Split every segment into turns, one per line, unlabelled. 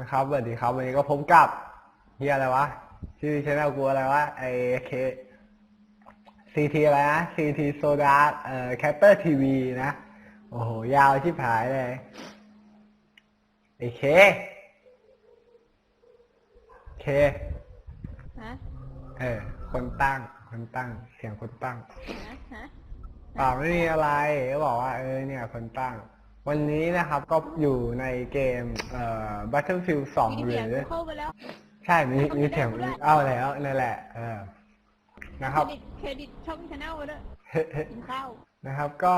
นะครับสวัสดีครับวันนี้ก็พบกับเฮียอะไรวะ ชื่อชแนลกูอะไรวะ ไอเคซีทีอะไรนะซีทีโซดาเอ่อแคปเตอร์ทีวีนะ โอ้โห ยาวชิบหายเลยไอเคเค
ฮะ
เออ คนตั้ง คนตั้ง เสียงคนตั้ง
ฮะฮะ
เปล่าไม่มีอะไรก็บอกว่า เออเนี่ย คนตั้ง วันนี้นะครับก็อยู่ในเกมเอ่อ Battlefield 2
มี
ห
เสียง
รือ
เข้าไปแล้ว
ใช่มีมีเสียงเอาแล้วนั่นแหละ เออนะครับ
เครดิตเครดิตช่องชาแนลด้วยกินข้าว
นะครับก็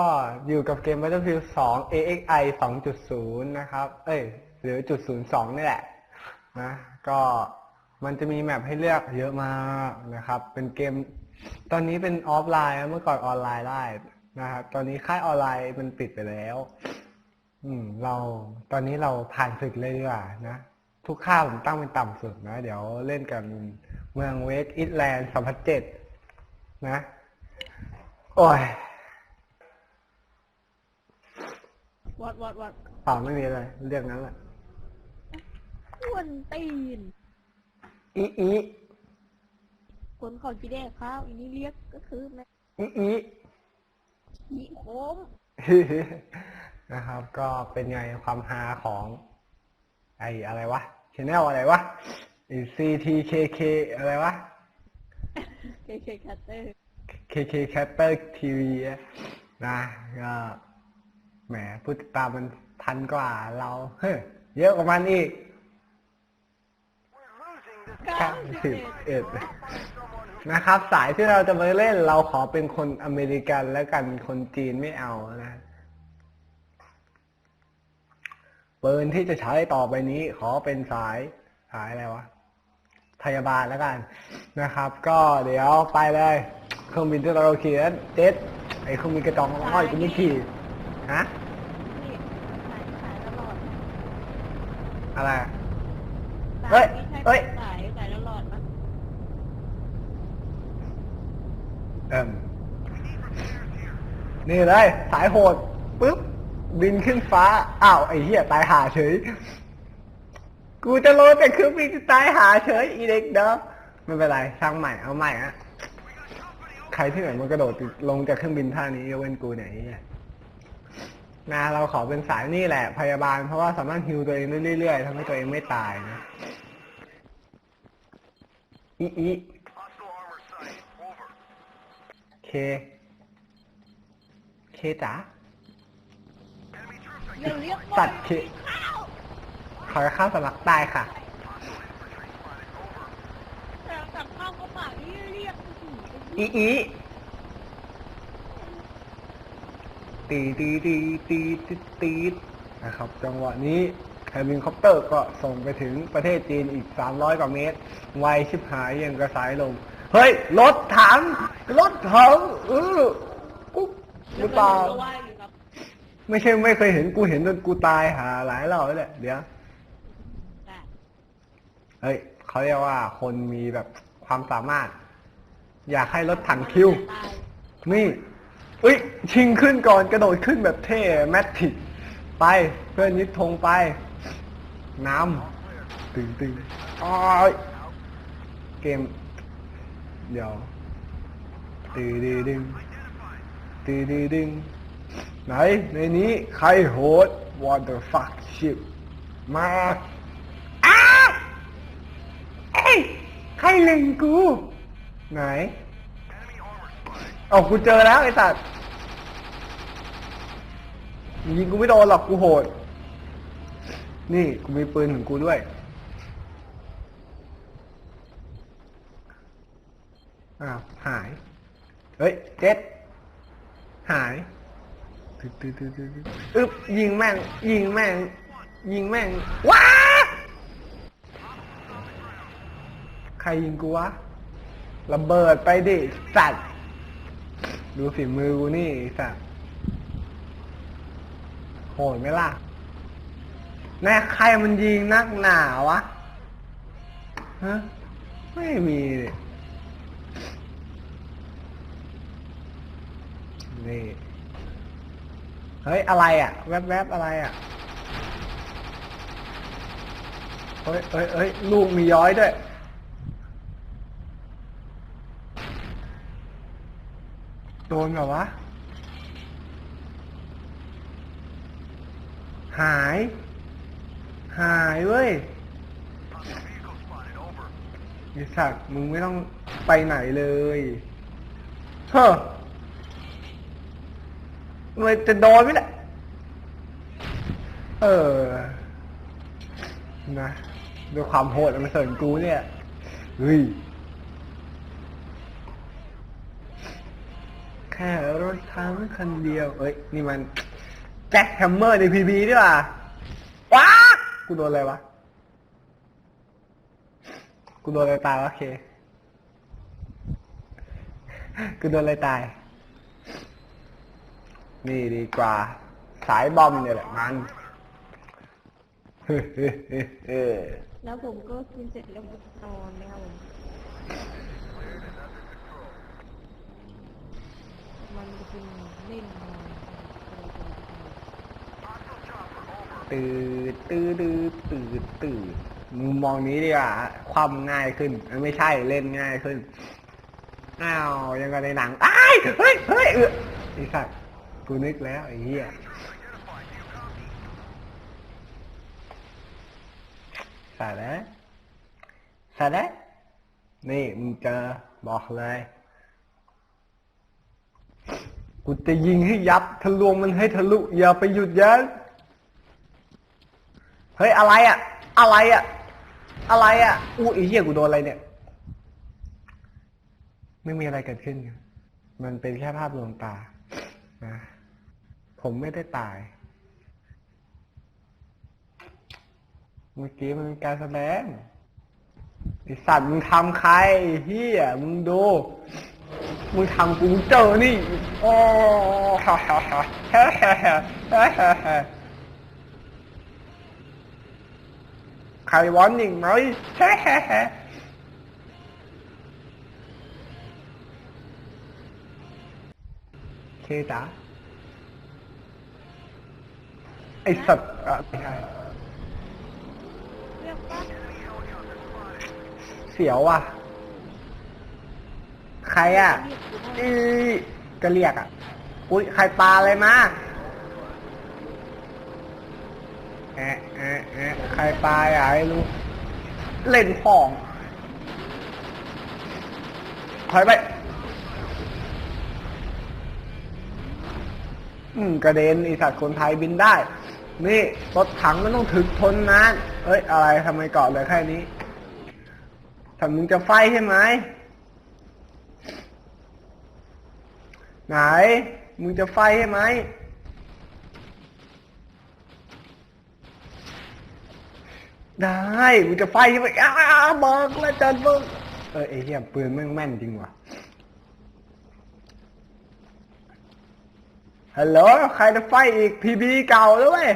อยู่กับเกม Battlefield 2 AXI 2.0 นะครับ เอ้ย หรือจุด02นี่แหละนะก็มันจะมีแมปให้เลือกเยอะมากนะครับ เป็นเกมตอนนี้เป็นออฟไลน์นะเมื่อก่อนออนไลน์ได้นะครับ ตอนนี้ค่ายออนไลน์มันปิดไปแล้ว อืม เราตอนนี้เราผ่านศึกเลยดีกว่านะ ทุกค่าผมตั้งเป็นต่ำสุดนะ เดี๋ยวเล่นกันเมืองเวสต์อิตแลนด์2007นะ โอ้ย
วัดวัดวัด
เปล่าไม่มีอะไร เรื่องนั้นแหละ
อ้วนตีน
อีอี
คนเขาจีแดกข้าวอันนี้เรียกก็คือแม่
อีอี
ขี้โค้ง
นะครับ ก็เป็นไงความฮาของ ไออะไรวะชแนลอะไรวะไอ CTKK อะไรวะ
เคเคคัตเตอร์
KK Caster TV อะนะก็แหมผู้ติดตามมันพันกว่าเรา เฮ้ยเยอะกว่ามันอีก
เก้าสิบเอ็ด
91นะครับ สายที่เราจะมาเล่นเราขอเป็นคนอเมริกันแล้วกันคนจีนไม่เอานะ ปืนที่จะใช้ต่อไปนี้ ขอเป็นสายสายอะไรวะพยาบาลแล้วกันนะครับ ก็เดี๋ยวไปเลยเครื่องบินที่เราขี่นั้นเจ็ดไอเครื่องบินกระจองอ้อยกูไม่ขี่ฮะ
นี่สายสายตลอด
อะไรอะ
สา
เฮ้ย
ไม่ใช่
เฮ้ย
สายสายตลอดนะ
เอิ่มนี่เลย สายโหดปุ๊บ บินขึ้นฟ้า อ้าวไอ้เหี้ยตายหาเฉย กูจะโลแต่เครื่องบินจะตายหาเฉยอีเด็กเด้อไม่เป็นไรช่างใหม่เอาใหม่อะใครที่ไหนมันกระโดดลงจากเครื่องบินท่านี้ยกเว้นกูเนี่ยไอ้เหี้ยนะเราขอเป็นสายนี่แหละ พยาบาลเพราะว่าสามารถฮิวตัวเองได้เรื่อยๆทำให้ตัวเองไม่ตายนะอีอีเค เคจ๋า
เดี๋ยวเรียก
สัตว์เค
ข้าว
ขอข้าวสมัครตายค่ะ
แต่กับข้าวก็ปากนี่เรียก
อี
อื้อหือ
อีตีตีตีตีตีตีนะครับ จังหวะนี้เฮลิคอปเตอร์ก็ส่งไปถึงประเทศจีนอีก 300 กว่าเมตร ไวชิบหายยังกระสายลง เฮ้ย รถถัง รถถังเออกุ๊บหรือเปล่า
ก็ว่าอยู่ครับ
ไม่ใช่ไม่เคยเห็นกูเห็นจนกูตายหาหลายรอบแล้วแหละเดี๋ยว
แต่
เฮ้ยเขาเรียกว่าคนมีแบบความสามารถ อยากให้รถถังคิว
ตาย
นี่เอ้ย ชิงขึ้นก่อนกระโดดขึ้นแบบเท่ แมททิกไปเพื่อนยึดธงไป น้ำตึงตึงอ้อยเกม เดี๋ยวตีดีดึงตีดีดึง ไหน ในนี้ใครโหด What the fuck shit มาอ้าเอ้ยใครเล็งกู ไหน เอากูเจอแล้วไอ้สัตว์ยิงกูไม่โดนหรอกกูโหด นี่กูมีปืนของกูด้วย อ้าว หาย เฮ้ย เจ็ด หาย ตึ๊ดตึ๊ดตึ๊ดตึ๊ดตึ๊ดอึ๊บยิงแม่ง ยิงแม่ง ยิงแม่ง ว้า ใครยิงกูวะ ระเบิดไปดิ สัตว์ ดูฝีมือกูนี่สัตว์ โหดไหมล่ะแน่ใครมันยิงนักหนาวะ ฮะ ไม่มีเลยนี่ เฮ้ย อะไรอะ แวบๆอะไรอะ เฮ้ยเฮ้ยเฮ้ยลูกมีย้อยด้วย โดนแบบวะ หาย หายเว้ยไอ้สัตว์มึงไม่ต้องไปไหนเลย เฮ้อ มันจะโดนไหมเนี่ยเออ นะด้วยความโหดมันเสริญกูเนี่ยเฮ้ยแค่รถทั้งคันเดียว เอ้ย นี่มันแจ็คแฮมเมอร์ในพีพีดีกว่าว้ากูโดนอะไรวะ กูโดนอะไรตายวะเค กูโดนอะไรตาย นี่ดีกว่า สายบอมเนี่ยแหละมันเฮ้เฮ้เฮ้เฮ้
แล้วผมก็กินเสร็จแล้วผมนอนนะครับผมมันจะเป็นเล่นนอน
ตื่นตื่นตื่นตื่นตื่นมุมมองนี้ดีกว่าความง่ายขึ้นเอ้ยไม่ใช่เล่นง่ายขึ้น อ้าว ยังกับในหนังอ้ายเฮ้ยเฮ้ยเออไอ้สัตว์ กูนึกแล้วไอ้เหี้ยสาแล้วสาแล้วนี่มึงเจอบอกเลย กูจะยิงให้ยับทะลวงมันให้ทะลุอย่าไปหยุดยันเฮ้ยอะไรอะอะไรอะอะไรอะอู้ไอ้เหี้ยกูโดนอะไรเนี่ย ไม่มีอะไรเกิดขึ้น มันเป็นแค่ภาพลวงตานะ ผมไม่ได้ตาย เมื่อกี้มันเป็นการแสดงไอสัตว์มึงทำใครเฮียมึงดู มึงทำกูเจอนี่โอ้ฮ่ใครวอนหนิ่งไหมฮ่ฮ่าฮ่าเคจ้า ไอสัตว์อะไม่ใช่
เรียกว่า
เสียวอะ ใครอะ
อี
ก็เรียกอะ อุ้ยใครปลาอะไรมาแอะแอะแอะใครปลาอะไอ้รู้ เล่นของถอยไป อืม กระเด็นไอีสัตว์คนไทยบินได้ นี่รถถังมันต้องถึกทนนานเอ้ยอะไรทำไมเกาะเหลือแค่นี้ถ้ามึงจะไฟใช่ไหมไหน มึงจะไฟใช่ไหมได้มึงจะไฟใช่ไหมอ้าบอกแล้วจันเบิ้งเออไอ้เหี้ยปืนแม่งแม่นจริงว่ะ ฮัลโหลใครจะไฟอีกพีบีเก่าแล้วเว้ย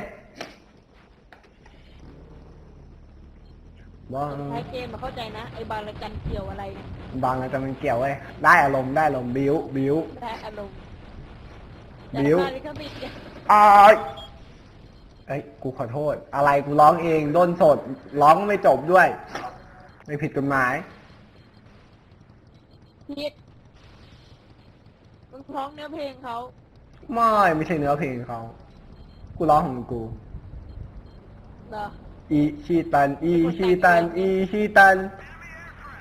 บ้าง
ท้ายเกมมาเข้าใจนะ ไอ้บางระจันเกี่ยวอะไรเนี่ย
บางอาจจะมันเกี่ยวเว้ยได้อารมณ์ได้อารมณ์บิ้วบิ้ว
ได้อารมณ์
บิ้ว
แต่ถ้าลิขสิทธิ์เนี่ย
อ้ายเอ้ยกูขอโทษ อะไรกูร้องเองโดนสดร้องไม่จบด้วย ไม่ผิดกฎหมาย
ผิดมันคล้องเนื้อเพลงเขา
ไม่ไม่ใช่เนื้อเพลงเขา กูร้องของกู
เหรอ
อีชีตัน อีชีตัน อีชีตัน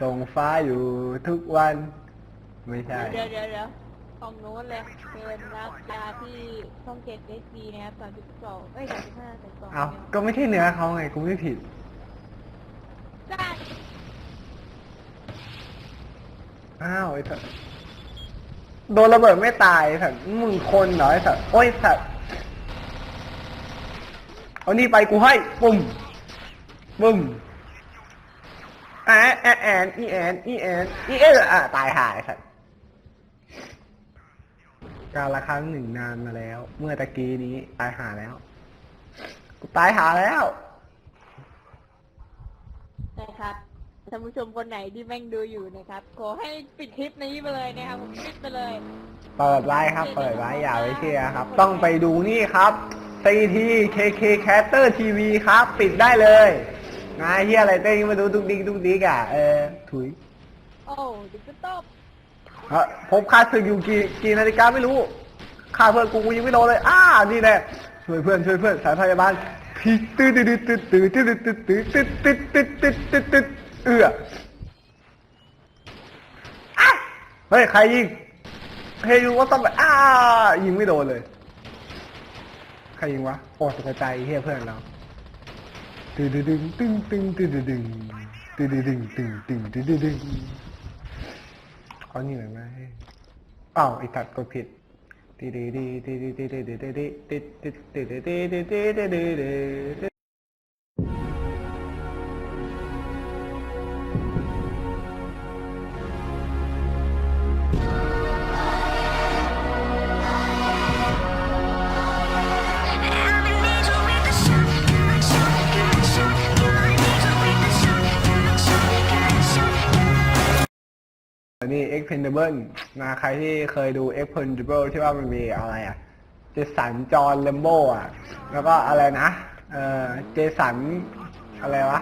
ส่งฟ้าอยู่ทุกวัน ไม่ใช่
เดี๋ยวเดี๋ยวเดี๋ยวของโน้นเลยเป็นรักยาที่ช่องเจ็ดเอสดีนะครับสามสิบสองเอ้ยสามสิบห้าสามสิบสอง
เอาก็ไม่ใช่เนื้อเขาไง กูไม่ผิด
ได้
อ้าวไอ้สัตว์ โดนระเบิดไม่ตายสัตว์มึงคนเหรอไอ้สัตว์โอ้ยสัตว์เอานี่ไปกูให้ปุ่มปุ่มแอนแอนแอนอีแอนอีแอนอีเอออะตายหายสัตว์การละครั้งหนึ่งนานมาแล้ว เมื่อตะกี้นี้ตายหาแล้ว กูตายหาแล้ว
นะครับ ท่านผู้ชมคนไหนที่แม่งดูอยู่นะครับ ขอให้ปิดคลิปนี้ไปเลยนะครับผมปิดไปเลย
เปิดไว้ครับ เปิดไว้อย่าไว้เชียร์ครับ ต้องไปดูนี่ครับ CT KK Caster TV ครับ ปิดได้เลยนายเฮียอะไรเต้นมาดูดุกดิกดุกดิกอะเออถุย
โอ้ดิจิตอล
เฮ้ยผมคาดถึงอยู่กี่กี่นาฬิกาไม่รู้ฆ่าเพื่อนกูกูยังไม่โดนเลย อ้านี่แน่ช่วยเพื่อนช่วยเพื่อนสายพยาบาลพี่ตื้อตื้อตื้อตื้อตื้อตื้อตื้อตื้อตื้อตื้อตื้อตื้อตื้อ เอื้ออะเฮ้ยใครยิงเฮ้ยรู้ว่าต้องแบบอ้ายิงไม่โดนเลย ใครยิงวะโอ้ตกใจเฮียเพื่อนเราตึงตึงตึงตึงตึงตึงตึงตึงตึงตึงตึงตึงตึงตึงเขานี่หน่อยไหมอ้าวไอ้ตัดกดผิดตีดีดีดีดีดีดีดีดีดีดีดีดีดีดีดีดีดีดีดี อันนี้ expendable นะใครที่เคยดู expendable ที่ว่ามันมีอะไรอะ เจสัน จอห์นเลมโบอะ แล้วก็อะไรนะ เออเจสัน อะไรวะ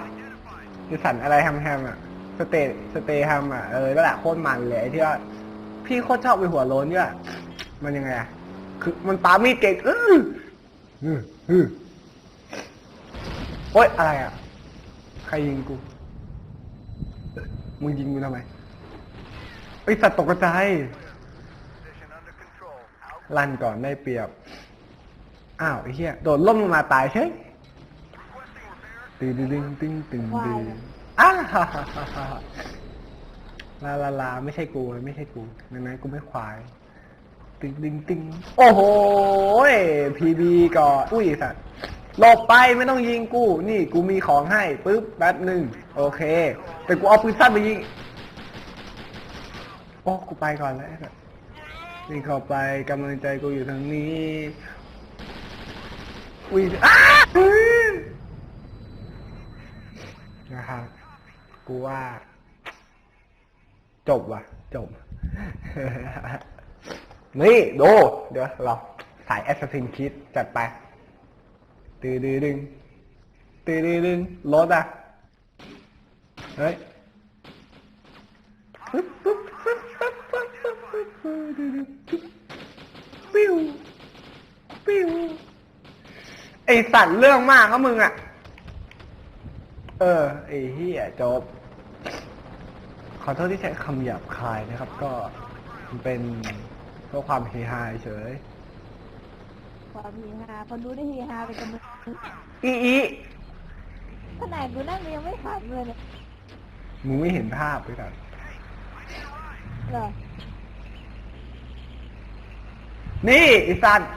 เจสันอะไรแฮมแฮมอะ สเตสเตแฮมอะ เออนั่นแหละโคตรมันเลยไอ้ที่ว่า พี่โคตรชอบไปหัวโล้นเนี่ยมันยังไงอะ คือมันปามีดเก่งอื้ออื้ออโอ๊ยอะไรอะ ใครยิงกู มึงยิงกูทำไม ไอสัตว์ตกใจายลั่นก่อนได้เปรียบ อ้าวไอ้เหี้ยโดดล่มลงมาตายเฉยตึงตึงตึงตึงตึงตึงอ้าฮ่าฮ่าฮ่าฮ่าลาลาลาไม่ใช่กูไม่ใช่กูดังนั้นกูไม่ควาย ตึงตึงตึงโอ้โหพีบีก่อนอุ้ยสัตว์หลบไปไม่ต้องยิงกู นี่กูมีของให้ปึ๊บแป๊บหนึ่งโอเค แต่กูเอาปืนสั้นไปยิง โอ้กูไปก่อนแล้วนี่เข้าไปกำลังใจกูอยู่ทางนี้อุ้ยอ้านะครับกูว่า จบว่ะ จบ นี่ดู เดี๋ยวเราสายแอสซัสซินคิดจัดไปตืดดึงตืดดึงรถอะ เฮ้ย ปิ้วปิ้วไอสัตว์เรื่องมากก็มึงอะ เออ ไอเฮียจบ ขอโทษที่ใช้คำหยาบคายนะครับ ก็มันเป็นเพื่อความเฮฮาเฉย
ความเฮฮาคนดูได้เฮฮาเป็นกำลัง
อีอี
ขนาดกูนั่งยังไม่ขำเลยเนี่ย
มึงไม่เห็นภาพด้วยกัน
เหรอ
นี่ไอสัตว์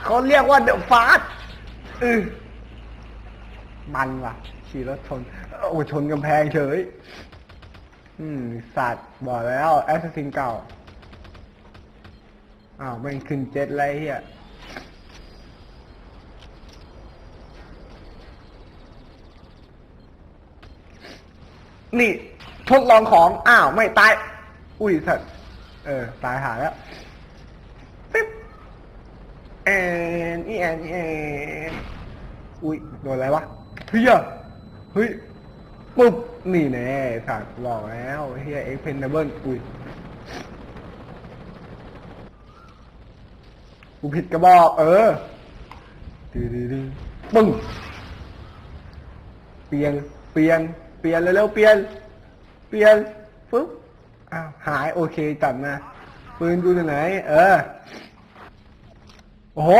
เขาเรียกว่าเดอะฟาสอือมันว่ะ ขี่รถชน โอ้ชนกำแพงเฉย อืม สัตว์บอกแล้วแอสซัสซินเก่า อ้าวแม่ขึ้นเจ็ตไรเฮียนี่ ทดลองของ อ้าว ไม่ตาย อุ้ยสัตว์ เออ ตายหาแล้ว แอนอีแอนอีแอนอุ้ยโดนอะไรวะเฮียเฮ้ยปุ๊บนี่แน่สัตว์บอกแล้วเฮียเอ็กเพนเดเบิลอุ้ยกูผิดกระบอก เออดื้อดื้อดื้อปึ้งเปลี่ยนเปลี่ยนเปลี่ยนเร็วๆเปลี่ยน เปลี่ยนปุ๊บอ้าวหายโอเคจับมาปืนกูอยู่ไหน เออ โอ้โห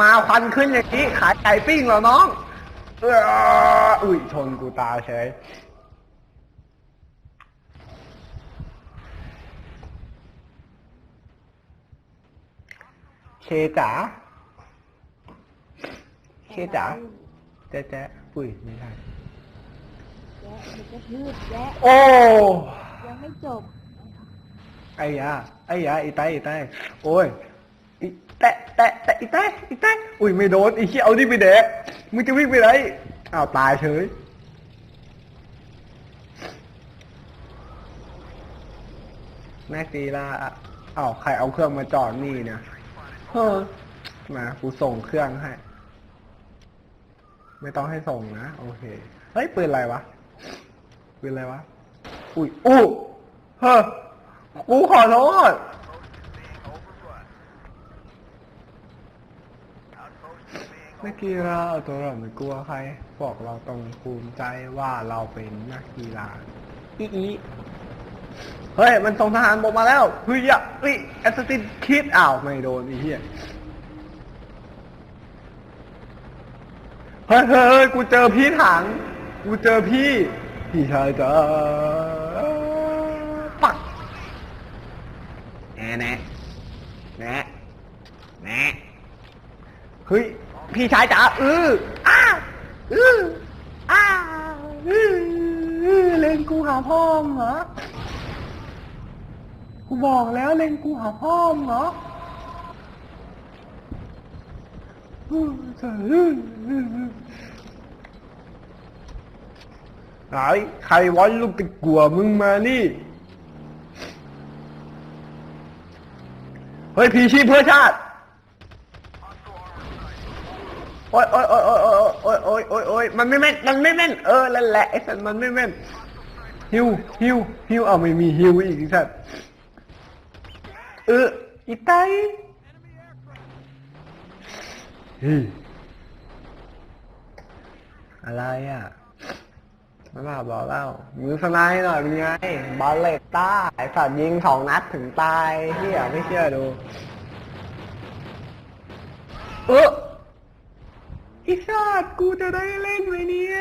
มาควันขึ้นอย่างนี้ ขายไก่ปิ้งเหรอน้องเอออุ้ยชนกูตาเฉยเคจ๋าเคจ๋าแจ๊ะแจ๊ะปุ้ยไม่ได้
แยะเดี๋ยวจะพืดแยะ
โอ้
ยังไม่จบ
ไอ้ยาไอ้ยาอีไตอีไตโอ้ยอี แตะแตะแตะอีแตะอีแตะอุ้ยไม่โดนอีขี้ยเอาดิไปเด็กมึงจะวิ่งไปไหนอ้าวตายเฉยแม่ซีลาอ้าวใครเอาเครื่องมาจอดนี่เนี่ยเฮ้อมากูส่งเครื่องให้ ไม่ต้องให้ส่งนะโอเคเฮ้ยปืนอะไรวะปืนอะไรวะอุ้ยอู้เฮ้อกูขอโทษ นักกีฬาเอาตัวเราไม่กลัวใครบอกเราต้องภูมิใจว่าเราเป็นนักกีฬาอีอีเฮ้ย มันส่งทหารบกมาแล้วเฮ้ยอะเฮ้ยแอสซินคิดอ้าว ไม่โดนไอีเหี้ยเฮ้ยเฮ้ยเฮ้ยกูเจอพี่ถัง กูเจอพี่ พี่ชายจ้าปักแน่แน่แน่แน่เฮ้ย พี่ชายจ๋าเอออ้าเอออ้าเออเออเล่นกูหาพ่อมงเหรอกูบอกแล้วเล่นกูหาพ่อมงเหรอเออเออเออเออไหนใครวันลูกตะกัวมึงมานี่ เฮ้ยพีชีพเพื่อชาติ โอ๊ยโอ๊ยโอ๊ยโอ๊ยโอ๊ยโอ๊ยโอ๊ยโอ๊ยโอ๊ยมันไม่แม่นมันไม่แม่นเออนั่นแหละไอ้สัตว์มันไม่แม่นฮิวฮิวฮิวเอาไม่มีฮิวอีกไอ้สัตว์เอออีไตเฮ้ยอะไรอะมาบ้าบอกเล่ามือสไนหน่อยเป็นไงบอลเลตต้าไอ้สัตว์ยิงสองนัดถึงตายเฮียไม่เชื่อดูเออ อีสัตว์กูจะได้เล่นไหมเนี่ย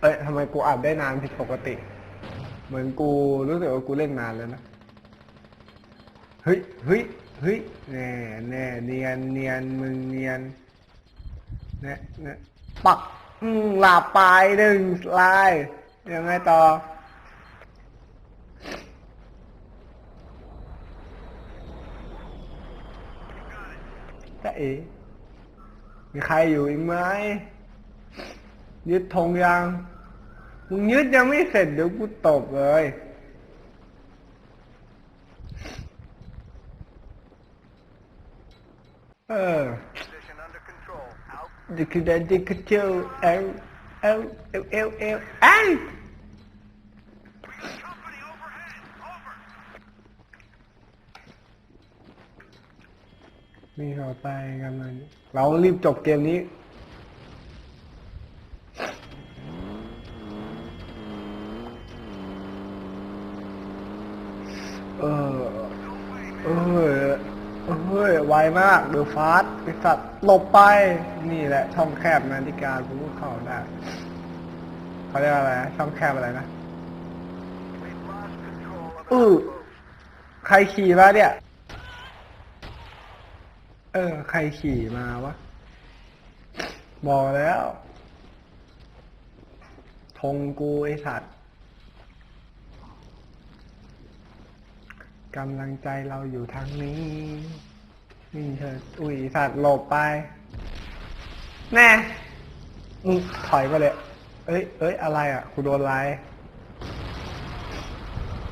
เอ้ยทำไมกูอ่านได้นานผิดปกติ เหมือนกูรู้สึกว่ากูเล่นนานแล้วนะ เฮ้ย เฮ้ย เฮ้ย แน่แน่เนียนเนียนมึงเนียนแน่แน่ปัก อืมหลับไปหนึ่งลายยังไงต่อ แต่เอ๋มีใครอยู่อีกไหมยึดธงยัง มึงยึดยังไม่เสร็จเดี๋ยวกูตบเลย เออดิคือเดนดิคือเจอเอลเอลเอลเอลเอล มีต่อไปกันเลยเรารีบจบเกมนี้ เออ เออเฮ้ยไวมากเดือฟาสไอสัตว์หลบไป นี่แหละ ช่องแคบนาฬิกากูก็เข้าได้เขาเรียกว่าอะไรช่องแคบอะไรนะอือใครขี่มาเนี่ย ออ ใครขี่มาวะ บอกแล้วธงกูไอสัตว์กำลังใจเราอยู่ทางนี้ นี่เธออุ้ยสัตว์หลบไป แน่มึงถอยมาเลย เอ้ย เอ้ย อะไรอะกูโดนอะไร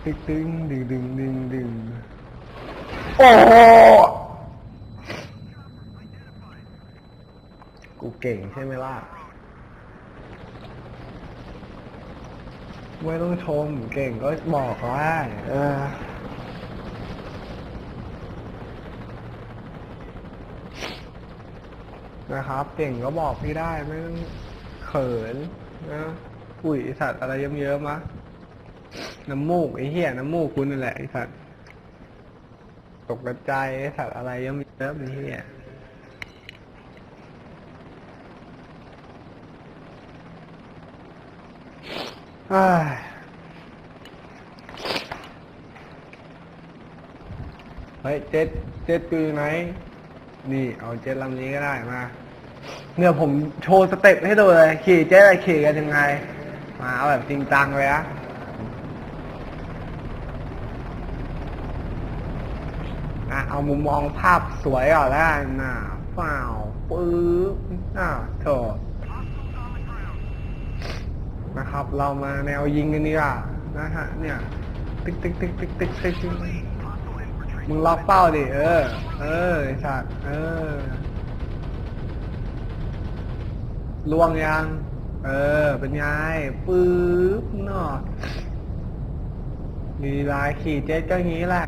ตึงตึงดึงดึงดึงดึงโอ้โห กูเก่งใช่ไหมล่ะ ไม่ต้องชมเก่งก็บอกเขาได้เออ นะครับ เก่งก็บอกพี่ได้ไม่ต้องเขินนะปุ๋ยสัตว์อะไรเยิ้มๆมะน้ำมูกไอ้เหี้ยน้ำมูกคุณนั่นแหละไอ้สัตว์ตกกระจายไอ้สัตว์อะไรเยิ้มๆไอ้เหี้ย เอ้ยเฮ้ยเจ็ดเจ็ดกูอยู่ไหน นี่ เอาเจ็ตลำนี้ก็ได้มาเนี่ยผมโชว์สเต็ปให้ดูเลย ขี่เจ็ตอะไรขี่กันยังไง มาเอาแบบจริงจังเลยอะอะเอามุมมองภาพสวยก่อนแล้วกันน่ะเปล่าปื๊บอะโถ นะครับ เรามาแนวยิงกันดีกว่านะฮะเนี่ยติ๊กติ๊กติ๊กติ๊กติ๊กติ๊กติ๊กมึงล็อกเป้าดิเออ เออไอ้สัตว์เออล่วงยัง เออ เป็นไงปึ๊บเนาะลีลาขี่เจ็ตก็งี้แหละ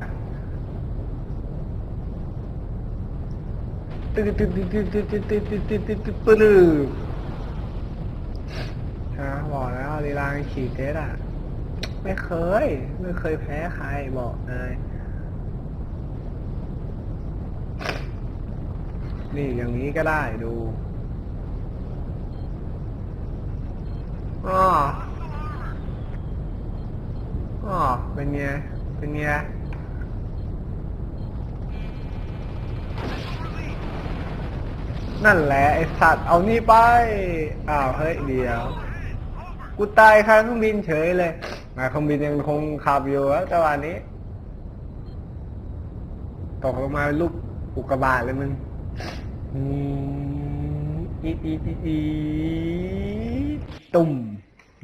ตึ๊ดตึ๊ดตึ๊ดตึ๊ดตึ๊ดตึ๊ดตึ๊ดตึ๊ดตึ๊ดตึ๊ด ปลื้มฮะบอกแล้วลีลาขี่เจ็ตอะ ไม่เคย ไม่เคยแพ้ใครบอกเลยนี่อย่างนี้ก็ได้ดูอ๋ออ๋อเป็นไงเป็นไงนั่นแหละไอสัตว์เอานี่ไป อ้าว เฮ้ย เดียว กูตายคาเครื่องบินเฉยเลยมาเครื่องบินยังคงขับอยู่แล้วจังหวะนี้ ตกลงมาเป็นลูกอุกกาบาตเลยมึงอืมอีอีอีอีตุ่ม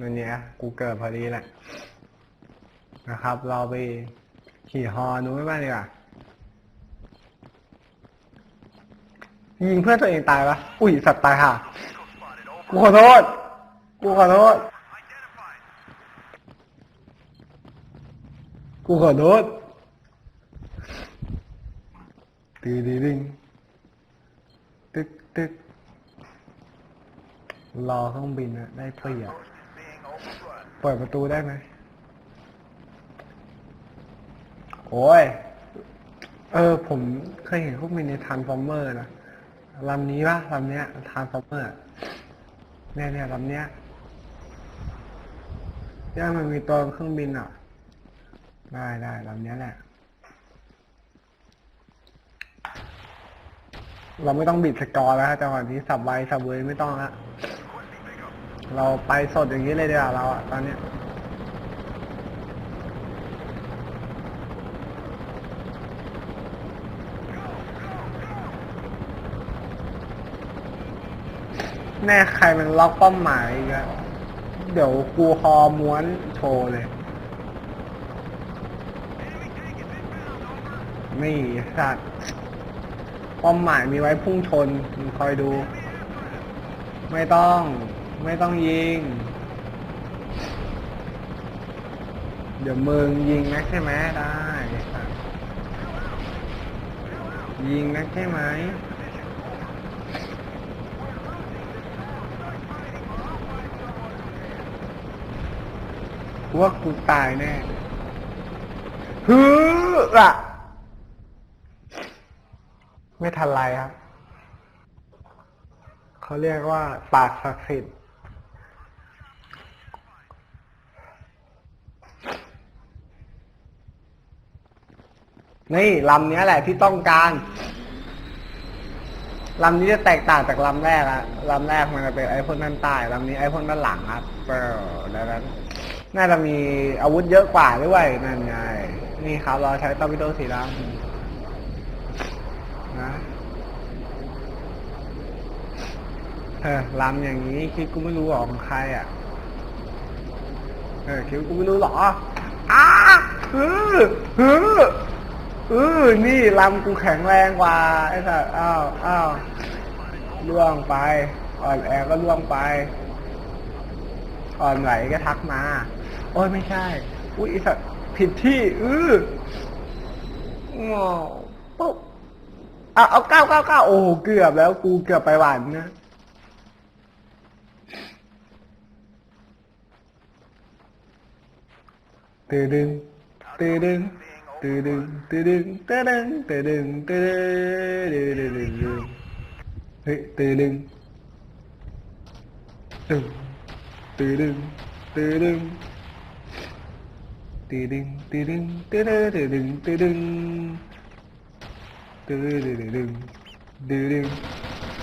นั่นเนี่ยกูเกิดพอดีแหละนะครับ เราไปขี่ฮอนู้นไม่บ้างดีกว่ายิงเพื่อนตัวเองตายปะอุ้ยสัตว์ตายห่ากูขอโทษ กูขอโทษ กูขอโทษตีดีดิงตึกตึกรอเครื่องบินอะได้เปรียบเปิดประตูได้ไหมโอ้ย เออ ผมเคยเห็นเครื่องบินในทานฟอร์เมอร์นะลำนี้ปะลำเนี้ยทานฟอร์เมอร์เนี่ยเนี่ยลำเนี้ยย่ามันมีตัวเครื่องบินอะ ได้ได้ลำเนี้ยแหละ เราไม่ต้องบิดสกอร์แล้วฮะจังหวะนี้สับไวสับเวยไม่ต้องละเราไปสดอย่างนี้เลยดีกว่าเราอะตอนเนี้ยแน่ใครมันล็อกเป้าหมายอีกอะเดี๋ยวกูฮอม้วนโชว์เลย นี่สัตว์ป้าหมายมีไว้พุ่งชนมึงคอยดู ไม่ต้อง ไม่ต้องยิง เดี๋ยวมึงยิงนะใช่ไหมได้สัตว์ยิงนะใช่ไหมว่ากูตายแน่ฮืออะ ไม่ทันไรครับ เขาเรียกว่า ปากศักดิ์สิทธิ์นี่ลำนี้แหละที่ต้องการลำนี้จะแตกต่างจากลำแรกอะลำแรกมันจะเป็นไอพ่นด้านใต้ลำนี้ไอพ่นด้านหลังครับเปล่าดังนั้น น่าจะมีอาวุธเยอะกว่าด้วยนั่นไง นี่ครับเราใช้ตอร์ปิโดสีดำ นะเออลำอย่างนี้คิดกูไม่รู้หรอกของใครอะ เออคิดกูไม่รู้หรออ้าเออเออเออนี่ลำกูแข็งแรงกว่าไอ้สัสอ้าวอ้าวล่วงไป อ่อนแอก็ล่วงไป อ่อนไหวก็ทักมา โอ้ยไม่ใช่ อุ้ยไอ้สัตว์ผิดที่ อือองอปุ๊บ เอะเอาเก้าเก้าเก้าโอ้โหเกือบแล้วกูเกือบไปหวานนะ ตืดึงตืดึงตืดึงตืดึงตืดึงตืดึงตืดึงตืดึงตืดึงเฮ้ยตืดึงตึงตืดึงตืดึงตืดึงตืดึงตืดึงตืดึงตือ ดึงตือดึงตือดึง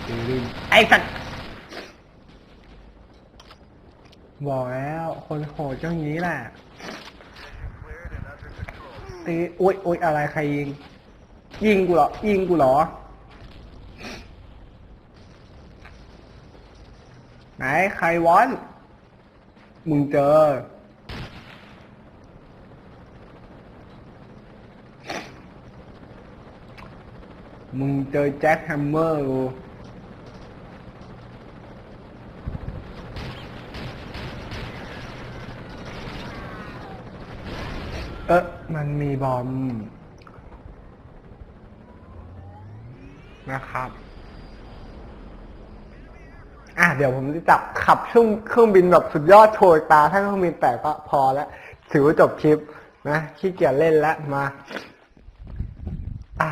ตือดึงไอ้สัตว์บอกแล้ว คนโหดเจ้างี้แหละตีโอ๊ยโอ๊ยอะไรใครยิง ยิงกูเหรอ ยิงกูเหรอ ไหนใครวอน มึงเจอ มึงเจอแจ็คแฮมเมอร์กูเออมันมีบอม นะครับ อะเดี๋ยวผมจะจับขับเครื่องเครื่องบินแบบสุดยอดโชยตา ถ้าเครื่องบินแตกก็พอแล้ว ถือว่าจบคลิปนะขี้เกียจเล่นแล้วมา อ่า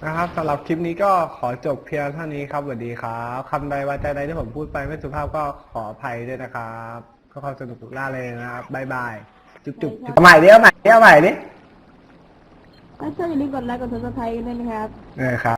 นะครับสำหรับคลิปนี้ก็ขอจบเพียงเท่านี้ครับสวัสดีครับคำใดวาจาใดที่ผมพูดไปไม่สุภาพก็ขออภัยด้วยนะครับก็ความสนุกล่าเลยนะครับบ๊ายบายจุ๊บจุ๊บจุ๊บเอาใหม่ดิเอาใหม่ดิเอาใหม่ดิ
ถ้าชอบอย่าลืมกดไลค์กดซับสไครต์กันด้วยนะครับ
เออครับ